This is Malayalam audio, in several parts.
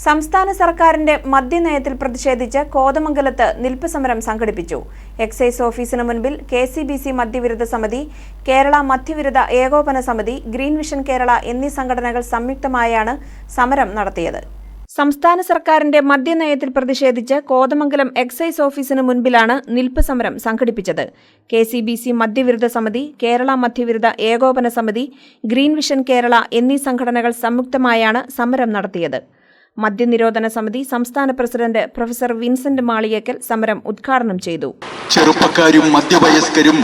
സംസ്ഥാന സർക്കാരിന്റെ മദ്യനയത്തിൽ പ്രതിഷേധിച്ച് കോതമംഗലത്ത് നിൽപ്പ് സമരം സംഘടിപ്പിച്ചു. എക്സൈസ് ഓഫീസിന് മുൻപിൽ കെ സി ബി സി മദ്യവിരുദ്ധ സമിതി കേരള മദ്യവിരുദ്ധ ഏകോപന സമിതി ഗ്രീൻ വിഷൻ കേരള എന്നീ സംഘടനകൾ സംയുക്തമായാണ് സമരം നടത്തിയത്. സംസ്ഥാന സർക്കാരിന്റെ മദ്യനയത്തിൽ പ്രതിഷേധിച്ച് കോതമംഗലം എക്സൈസ് ഓഫീസിന് മുൻപിലാണ് നിൽപ്പ് സമരം സംഘടിപ്പിച്ചത്. കെ സി ബി സി മദ്യവിരുദ്ധ സമിതി കേരള മദ്യവിരുദ്ധ ഏകോപന സമിതി ഗ്രീൻ വിഷൻ കേരള എന്നീ സംഘടനകൾ സംയുക്തമായാണ് സമരം നടത്തിയത്. മദ്യനിരോധന സമിതി സംസ്ഥാന പ്രസിഡന്റ് പ്രൊഫസർ വിൻസെന്റ് മാളിയേക്കൽ സമരം ഉദ്ഘാടനം ചെയ്തു. ചെറുപ്പക്കാരും മധ്യവയസ്കരും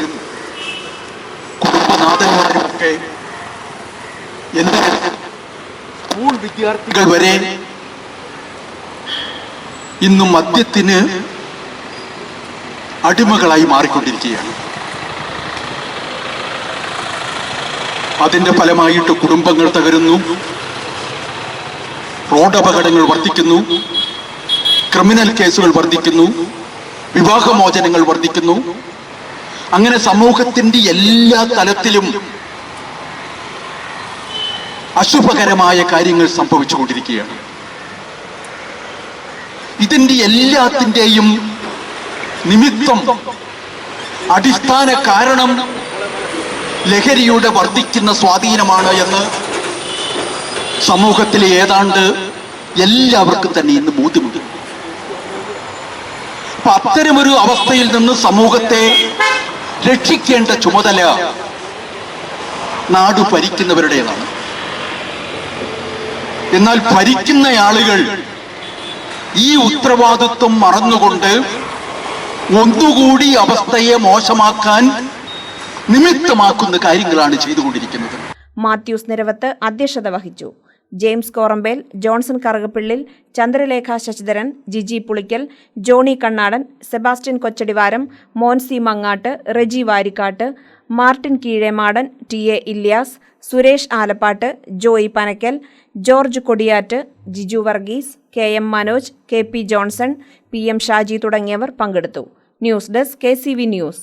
കുടുംബനാഥന്മാരുമൊക്കെ സ്കൂൾ വിദ്യാർത്ഥികൾ വരെ ഇന്ന് മദ്യത്തിന് അടിമകളായി മാറിക്കൊണ്ടിരിക്കുകയാണ്. അതിന്റെ ഫലമായിട്ട് കുടുംബങ്ങൾ തകരുന്നു. റോഡ് അപകടങ്ങൾ വർദ്ധിക്കുന്നു. ക്രിമിനൽ കേസുകൾ വർദ്ധിക്കുന്നു. വിവാഹമോചനങ്ങൾ വർദ്ധിക്കുന്നു. അങ്ങനെ സമൂഹത്തിന്റെ എല്ലാ തലത്തിലും അശുഭകരമായ കാര്യങ്ങൾ സംഭവിച്ചുകൊണ്ടിരിക്കുകയാണ്. ഇതിന്റെ എല്ലാത്തിന്റെയും നിമിത്തം അടിസ്ഥാന കാരണം ലഹരിയുടെ വർദ്ധിക്കുന്ന സ്വാധീനമാണ് എന്ന് സമൂഹത്തിലെ ഏതാണ്ട് എല്ലാവർക്കും തന്നെ ഇന്ന് ബോധ്യമുണ്ട്. അപ്പൊ അത്തരമൊരു അവസ്ഥയിൽ നിന്ന് സമൂഹത്തെ രക്ഷിക്കേണ്ട ചുമതല നാട് ഭരിക്കുന്നവരുടേതാണ്. എന്നാൽ ഭരിക്കുന്ന ആളുകൾ ഈ ഉത്തരവാദിത്വം മറന്നുകൊണ്ട് ഒന്നുകൂടി അവസ്ഥയെ മോശമാക്കാൻ നിമിത്തമാക്കുന്ന കാര്യങ്ങളാണ് ചെയ്തുകൊണ്ടിരിക്കുന്നത്. മാത്യൂസ് നിരവത്ത് അധ്യക്ഷത വഹിച്ചു. James Korambel Johnson Karukappillil Chandralekha Sasidharan Jiji Pulickal Johny Kannadan Sebastian Kochadivaram Moncy Mangattu Reji Varikkattu Martin Keezhemadan T A Ilyas Suresh Alappatt Joy Panakkal George Kodiyattu Jiju Varghese K M Manoj K P Johnson P M Shaji തുടങ്ങിയവർ പങ്കെടുത്തു. News desk K C V news.